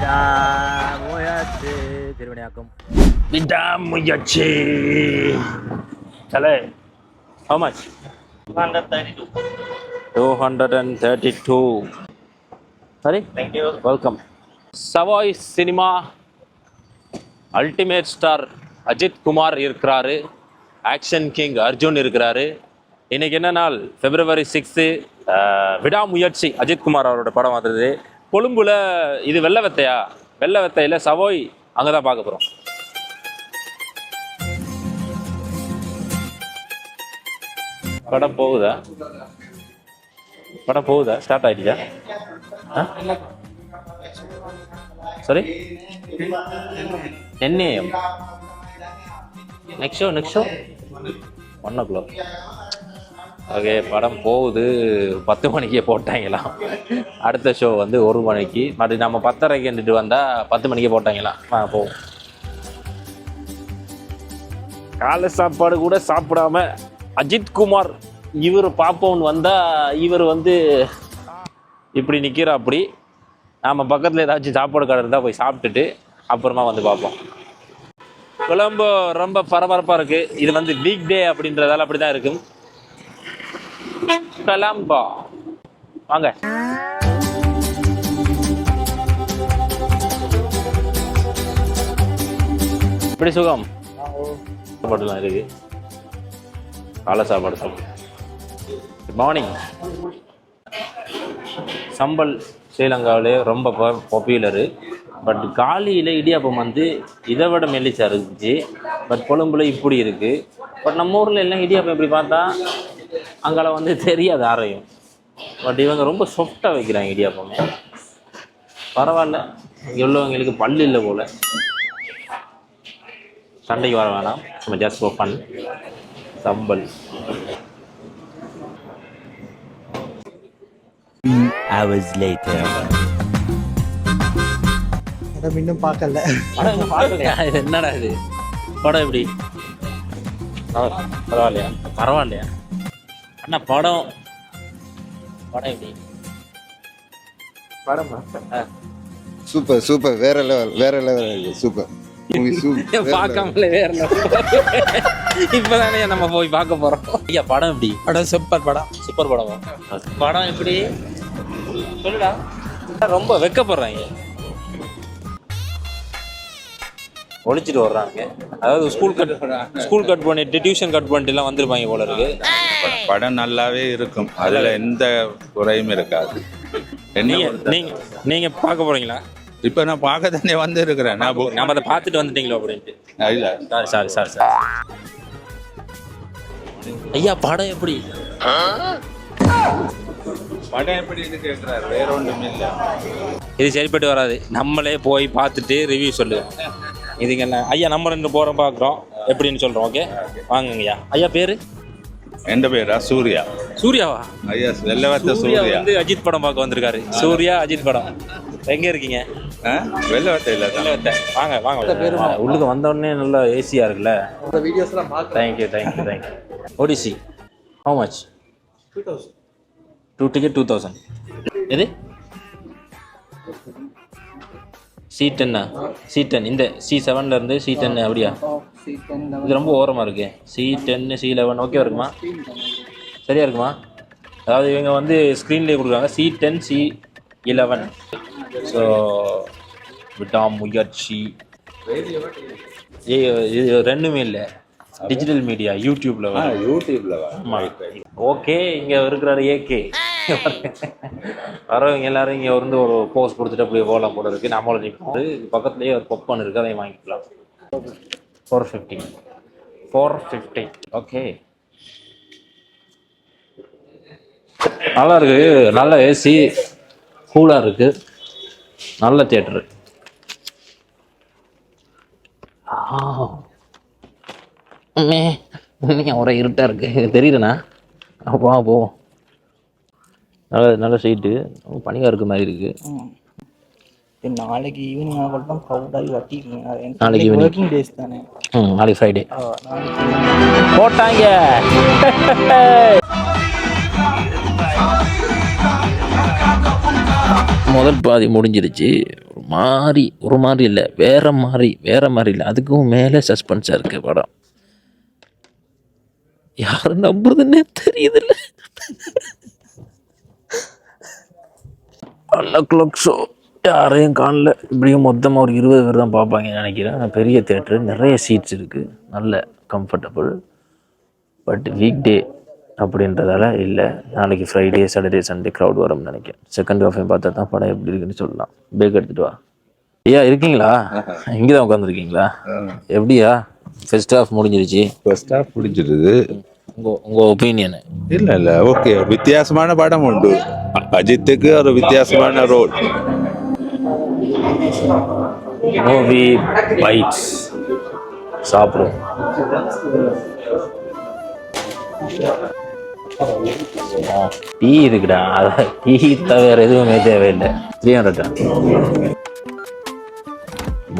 விடாமுயற்சி திருவினையாக்கும். விடாமுயற்சி Chale how much? 232 சரி Thank you. Welcome Sawai cinema ultimate star Ajith Kumar இருக்கிறாரு. ஆக்ஷன் கிங் அர்ஜுன் இருக்கிறாரு. இன்னைக்கு என்ன நாள்? பிப்ரவரி சிக்ஸு விடாமுயற்சி. அஜித் குமார் அவரோட படம் வந்தது. கொழும்புல இது வெள்ளை வெத்தையா? வெள்ளை வெத்தையில சவோய் அங்கே தான் பார்க்க போகிறோம் படம் போகுதா? படம் போகுதா? ஸ்டார்ட் ஆயிடுச்சா? Sorry NAM next show next show one o'clock okay படம் போகுது. பத்து மணிக்கே போட்டாங்களாம். அடுத்த ஷோ வந்து ஒரு மணிக்கு. மறு நம்ம பத்தரைக்கு இருந்துட்டு வந்தால் பத்து மணிக்கே போட்டாங்களாம். ஆ போவோம் காலை சாப்பாடு கூட சாப்பிடாம அஜித் குமார் இவர் பார்ப்போம்னு வந்தால் இவர் வந்து இப்படி நிற்கிறா அப்படி நாம் பக்கத்தில் ஏதாச்சும் சாப்பாடு கடை இருந்தால் போய் சாப்பிட்டுட்டு அப்புறமா வந்து பார்ப்போம் கொலம்போ ரொம்ப பரபரப்பாக இருக்குது இது வந்து வீக் டே அப்படின்றதால அப்படி தான் இருக்கும். கலாம்பா வாங்க. இப்படி சுகம்? சாப்பாடுலாம் இருக்கு. காலை சாப்பாடு சாப்பிடு. குட் மார்னிங் சம்பல் ஸ்ரீலங்காவிலே ரொம்ப பாப்புலரு பட் காலியில் இடியாப்பம் வந்து இதை விட மெல்லிச்சா இருந்துச்சு. பட் கொழும்புல இப்படி இருக்குது பட் நம்ம ஊரில் எல்லாம் இடியாப்பம் இப்படி பார்த்தா அங்கால வந்து தெரியாது யாரையும். பட் இவங்க ரொம்ப சாஃப்டாக வைக்கிறாங்க இடியாப்பம். பரவாயில்ல. இங்கே உள்ளவங்களுக்கு பல்லு இல்லை போல். சண்டைக்கு வர வேணாம். நம்ம ஜஸ்ட் ஃபார் ஃபன் சம்பல். Hours later. அதை இன்னும் பார்க்கல. படம் இன்னும் பார்க்கலையா? இது என்னடா இது? படம் எப்படி? பரவா- பரவாயில்லையா? பரவாயில்லையா? அண்ணா படம்? படம் எப்படி? படம் சூப்பர் சூப்பர் வேற லெவல் வேற லெவல் இருக்கு சூப்பர் பார்க்காமலே வேற இப்பதானே நம்ம போய் பார்க்க போறோம். ஐயா படம் எப்படி? படம் சூப்பர் படம். சூப்பர் படமா? படம் எப்படி? சொல்லுடா. ரொம்ப வெக்கப்படுறாங்க. ஒழிச்சிட்டு வர்றாங்க. அதாவது ஸ்கூல் கட் ஸ்கூல் கட் பண்ணிட்டு டியூஷன் கட் பண்ணிட்டு எல்லாம் வந்திருப்பாங்க போல இருக்கு. படம் நல்லாவே இருக்கும். அதுல எந்த குறையும் இருக்காது. என்ன நீங்க பொறுத்த- நீங்க நீங்க பார்க்க போறீங்களா? இப்ப நான் பார்க்க தானே வந்து இருக்கிறேன் நான் நம்ம அதை பார்த்துட்டு வந்துட்டீங்களோ அப்படின்ட்டு. இல்ல. Sorry sorry sorry sorry. ஐயா படம் எப்படி? படம் எப்படி கேட்கிறாரு வேற ஒன்றும் இல்ல. இது சரிப்பட்டு வராது. நம்மளே போய் பார்த்துட்டு ரிவ்யூ சொல்லுவோம் இதுக்கு என்ன? ஐயா நம்ம ரெண்டு போகிறோம் பார்க்குறோம் எப்படின்னு சொல்கிறோம் ஓகே வாங்குங்க ஐயா ஐயா பேர்? எந்த பேரா? சூர்யா. சூர்யாவா? ஐயா வெள்ளவத்த சூர்யா சூர்யா. வந்து அஜித் படம் பார்க்க வந்திருக்காரு. சூர்யா அஜித் படம். எங்க இருக்கீங்க? ஆ? வெள்ளவத்த இல்ல. இல்ல, வாங்க வாங்க. ஆ, உள்ளுக்கு வந்த உடனே நல்லா ஏசியா இருக்குல்ல? வீடியோஸ்லாம் பார்க்க thank you thank you thank you Odissi how much two ticket two thousand எது? சி டென்னா சி டென் இந்த சி செவன்ல இருந்து சி டென் அப்படியா? இது ரொம்ப ஓரமாக இருக்கு. சி டென்னு சி லெவன் ஓகே இருக்குமா? சரியா இருக்குமா? அதாவது இவங்க வந்து ஸ்க்ரீன்லேயே கொடுக்குறாங்க. C ten C eleven so Vidaamuyarchi ஏய், இது ரெண்டுமே இல்லை. டிஜிட்டல் மீடியா யூடியூப்ல யூடியூப்ல. ஓகே இங்க இருக்கிறாரு ஏகே வரவங்க எல்லாரும் இங்கே வந்து ஒரு போஸ் கொடுத்துட்டு அப்படியே போகலாம் போல இருக்கு. நம்மளும் நிற்கிறது பக்கத்துலயே ஒரு பொப்பன் இருக்குது அதையும் வாங்கிக்கலாம். Four fifty four fifty okay நல்லா இருக்கு. நல்ல ஏசி கூலாக இருக்கு. நல்ல தியேட்டரு இன்னைக்கு ஒரே இருட்டாக இருக்கு. தெரியுதுண்ணா? அப்போ போவோம் நல்ல நல்ல சீட்டு பனியாக இருக்க மாதிரி இருக்கு. நாளைக்கு ஈவினிங் ஆகட்டும் க்ரௌடாகி வட்டிங்க நாளைக்கு evening. ஒர்க்கிங் டேஸ் தானே. ம் நாளைக்கு ஃப்ரைடே நாளைக்கு போட்டாங்க. முதல் பாதி முடிஞ்சிருச்சு. ஒரு மாதிரி ஒரு மாதிரி இல்லை. வேற மாதிரி வேற மாதிரி இல்லை. அதுக்கும் மேலே சஸ்பென்ஸாக இருக்கு படம். யாரை நம்புறதுன்னே தெரியுதில்ல. ஓ கிளாக் ஷோ யாரையும் காணல. இப்படியும் மொத்தமாக ஒரு இருபது பேர் தான் பார்ப்பாங்கன்னு நினைக்கிறேன். பெரிய தேட்டரு நிறைய சீட்ஸ் இருக்குது நல்ல கம்ஃபர்டபுள் பட் வீக் டே அப்படின்றதால இல்லை. நாளைக்கு ஃப்ரைடே சாட்டர்டே சண்டே க்ரௌட் வரும்னு நினைக்கிறேன். செகண்ட் ஹாஃபையும் பார்த்தா தான் படம் எப்படி இருக்குன்னு சொல்லலாம். பேக் எடுத்துட்டு வா. ஐயா இருக்கீங்களா? இங்கே தான் உட்காந்துருக்கீங்களா எப்படியா? ஃபர்ஸ்ட் ஹாஃப் முடிஞ்சிருச்சு. ஃபர்ஸ்ட் ஹாஃப் பிடிச்சிருது உங்கள் உங்கள் ஒப்பீனியனு இல்ல இல்ல. ஓகே வித்தியாசமான படம் உண்டு. அஜித்துக்கு ஒரு வித்தியாசமான ரோல் மூவி பைட்ஸ் சாப்பிடும் டீ இருக்குடா அத டீ தவிர எதுவுமே தேவையில்லை த்ரீ ஹண்ட்ரட்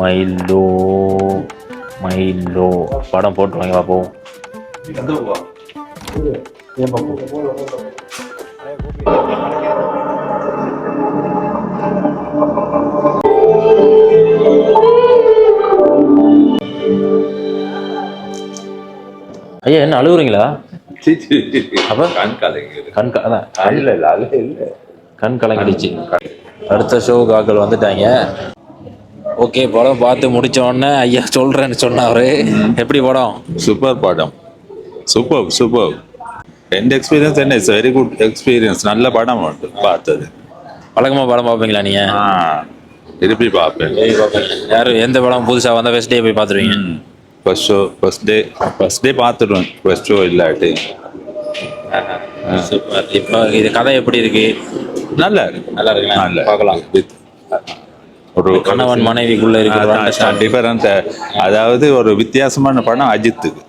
மைலோ மைலோ படம் போட்டு வாங்கி பார்ப்போம் ஐயா என்ன அழுகுறீங்களா? அப்ப? கண் கலங்கிது கண் க- அதான். இல்ல இல்ல அது இல்ல. கண் கலங்கிடுச்சு. அடுத்த ஷோ ஆக்கள் வந்துட்டாங்க. ஓகே படம் பார்த்து முடிச்ச உடனே ஐயா சொல்றேன்னு சொன்னாரு. எப்படி படம்? சூப்பர் படம். Super super. எந்த எக்ஸ்பீரியன்ஸ் என்ன இட்ஸ் வெரி குட் எக்ஸ்பீரியன்ஸ் நல்ல படம் உண்டு பார்த்தது வழக்கமா படம் பார்ப்பீங்களா நீங்க? ஆ திருப்பி பார்ப்பேன். யாரு எந்த படம் புதுசா வந்தா ஃபர்ஸ்ட் டே போய் பார்த்துருவீங்க? First show first day first day பார்த்துடுவேன் first show இல்லாட்டி. சூப்பர் இப்போ இது கதை எப்படி இருக்கு? நல்லா இருக்கு. நல்லா இருக்குல்ல? நல்லா பார்க்கலாம். With- ஒரு கணவன் மனைவிக்குள்ள இருக்கிற. டிஃபரண்ட் அதாவது ஒரு வித்தியாசமான படம் அஜித்துக்கு.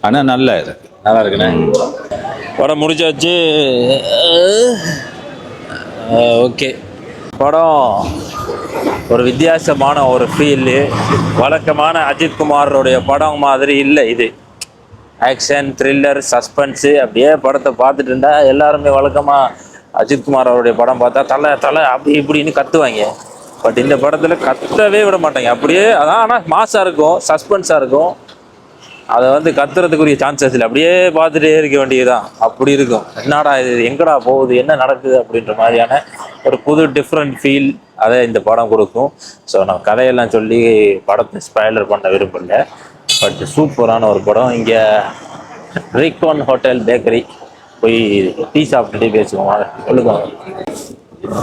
ஆனா நல்லா இருக்கு. நல்லா இருக்குண்ணே. படம் முடிச்சாச்சு ஓகே. படம் ஒரு வித்தியாசமான ஒரு ஃபீல் வழக்கமான அஜித் குமாரோடைய படம் மாதிரி இல்லை இது. ஆக்ஷன் த்ரில்லர் சஸ்பென்ஸு அப்படியே படத்தை பார்த்துட்டு இருந்தா எல்லாருமே வழக்கமாக அஜித் குமார் அவருடைய படம் பார்த்தா தலை தலை அப்படி இப்படின்னு கத்துவாங்க. பட் இந்த படத்தில் கத்தவே விட மாட்டாங்க. அப்படியே அதான் ஆனால் மாசாக இருக்கும் சஸ்பென்ஸாக இருக்கும். அதை வந்து கத்துறதுக்குரிய சான்சஸ் இல்லை. அப்படியே பார்த்துட்டே இருக்க வேண்டியதுதான். அப்படி இருக்கும். என்னடா இது? எங்கடா போகுது? என்ன நடக்குது? அப்படின்ற மாதிரியான ஒரு புது டிஃப்ரெண்ட் ஃபீல் அதை இந்த படம் கொடுக்கும். ஸோ நான் கதையெல்லாம் சொல்லி படத்தை ஸ்பைலர் பண்ண விரும்பல. பட் சூப்பரான ஒரு படம். இங்கே ரீகான் ஹோட்டல் பேக்கரி போய் டீ சாப்பிட்டுட்டே பேசுவோம். சொல்லுங்க.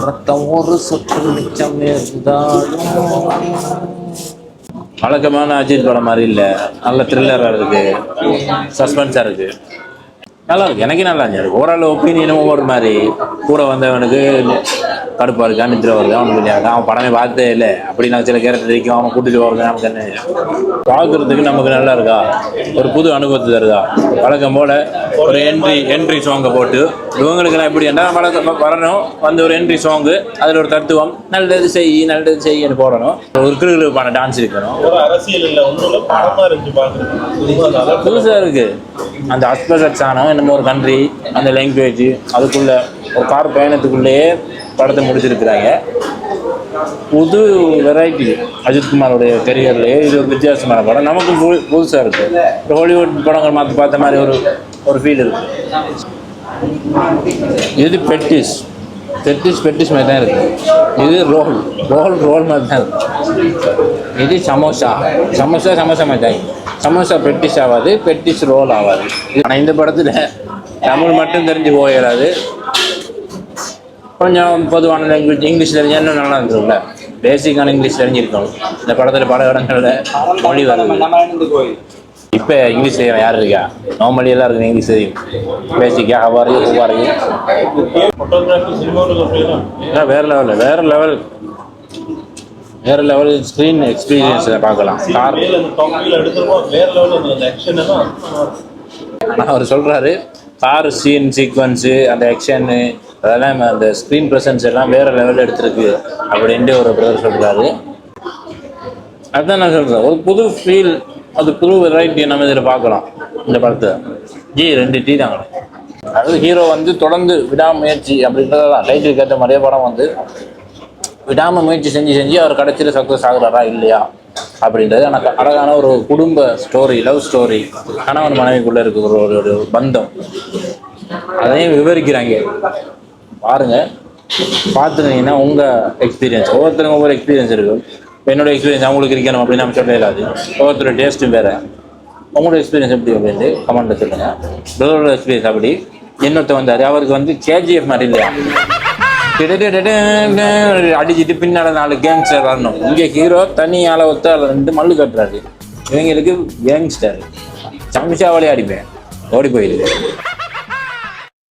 ரத்தம் ஒரு சொட்டு மிச்சம் இருந்தாலும் வழக்கமான அஜித் படம் மாதிரி இல்லை. நல்ல த்ரில்லராக இருக்கு. சஸ்பென்ஸாக இருக்கு. நல்லா இருக்கு. எனக்கே நல்லா இருந்துச்சு. ஓரளவு ஒப்பீனியனும் ஒவ்வொரு மாதிரி. கூட வந்தவனுக்கு கடுப்பாக இருக்கா நித்திர வருது. அவனுக்கு தெரியாது. அவன் படமே பார்த்தே இல்லை. அப்படி நான் சில கேரக்டர் இருக்கும் அவன் கூட்டிட்டு போகிறது நமக்கு என்ன? பார்க்குறதுக்கு நமக்கு நல்லா இருக்கா? ஒரு புது அனுபவத்தை தருதா? வழக்கம் போல் ஒரு என்ட்ரி என்ட்ரி சாங்கை போட்டு இவங்களுக்கெல்லாம் எப்படி என்ன வழக்கம் வரணும். வந்து ஒரு என்ட்ரி சாங்கு அதில் ஒரு தத்துவம் நல்லது செய் நல்லது செய்யன்னு போடணும். ஒரு கிருகிருப்பான டான்ஸ் இருக்கணும். புதுசாக இருக்கு அந்த அஸ்பெக்ட் ஆனம் என்னமோ ஒரு கண்ட்ரி அந்த லாங்குவேஜ் அதுக்குள்ள ஒரு கார் பயணத்துக்குள்ளேயே படத்தை முடிச்சிருக்கிறாங்க. புது வெரைட்டி அஜித்குமாரோடைய கரியர்லேயே இது ஒரு வித்தியாசமான படம். நமக்கும் புது புதுசாக இருக்குது ஹாலிவுட் படங்கள் மாற்றி பார்த்த மாதிரி ஒரு ஒரு ஃபீல் இருக்கு. இது பெட்டிஸ் பெட்டிஸ் பெட்டிஸ் மாதிரி தான் இருக்குது இது ரோல் ரோல் ரோல் மாதிரி தான் இருக்கு. இது சமோசா. சமோசா சமோசா மாதிரி தான் சமோசா பெட்டிஸ் ஆகாது பெட்டிஸ் ரோல் ஆகாது. ஆனால் இந்த படத்தில் தமிழ் மட்டும் தெரிஞ்சு போயிடாது. கொஞ்சம் பொதுவான லாங்குவேஜ் இங்கிலீஷ் தெரிஞ்சா இன்னும் நல்லா இருந்துருக்குல்ல பேசிக்கான இங்கிலீஷ் தெரிஞ்சிருக்கணும் இந்த படத்தில் பல இடங்களில் மொழி வருது இப்போ இங்கிலீஷ் தெரியும் யார் இருக்கா? நார்மலி எல்லாம் இருக்கு இங்கிலீஷ் தெரியும் பேசிக்கா அவ்வாறு ஒவ்வாறு வேற லெவலில் வேற லெவல் வேற லெவல் ஸ்க்ரீன் எக்ஸ்பீரியன்ஸில் பார்க்கலாம். கார் வேற ஆனால் அவர் சொல்கிறாரு கார் சீன் சீக்வன்ஸு அந்த ஆக்ஷனு அதெல்லாம் அந்த ஸ்க்ரீன் ப்ரெசன்ஸ் எல்லாம் வேற லெவலில் எடுத்திருக்கு அப்படின்ட்டு ஒரு பிரதர் சொல்கிறாரு அதுதான் நான் சொல்கிறேன் ஒரு புது ஃபீல் அது புது வெரைட்டி நம்ம இதில் பார்க்கலாம். இந்த படத்தை. ஜி ரெண்டு டீ தாங்க அதாவது ஹீரோ வந்து தொடர்ந்து விடாமுயற்சி அப்படின்றதான் டைட்டில் கேட்ட மாதிரியே படம் வந்து விடாம முயற்சி செஞ்சு செஞ்சு அவர் கடைசியில் சக்ஸஸ் ஆகுறாரா இல்லையா அப்படின்றது எனக்கு அழகான ஒரு குடும்ப ஸ்டோரி லவ் ஸ்டோரி கணவன் மனைவிக்குள்ள இருக்கிற ஒரு- ஒரு பந்தம். அதையும் விவரிக்கிறாங்க. பாருங்க. பார்த்துருந்தீங்கன்னா உங்கள் எக்ஸ்பீரியன்ஸ் ஒவ்வொருத்தருக்கும் ஒவ்வொரு எக்ஸ்பீரியன்ஸ் இருக்கும் இப்போ என்னோட எக்ஸ்பீரியன்ஸ் அவங்களுக்கு இருக்கணும் அப்படின்னு நம்ம சொல்ல இல்லாது. ஒவ்வொருத்தரோட டேஸ்ட்டும் வேறு. உங்களோட எக்ஸ்பீரியன்ஸ் எப்படி அப்படின்ட்டு கமெண்ட்டில் சொல்லுங்கள் பிரதரோட எக்ஸ்பீரியன்ஸ் அப்படி. இன்னொருத்த வந்தார். அவருக்கு வந்து கேஜிஎஃப் மாதிரி இல்லையா? டிடிடிடிடின்னு அடிச்சிட்டு பின்னால் நாலு கேங்ஸ்டர் வரணும் இங்கே ஹீரோ தனி ஆளை ஒத்த ரெண்டு மல்லு கட்டுறாரு இவங்களுக்கு கேங்ஸ்டர் சமிஷாவளே அடிப்பேன் ஓடி போயிடுது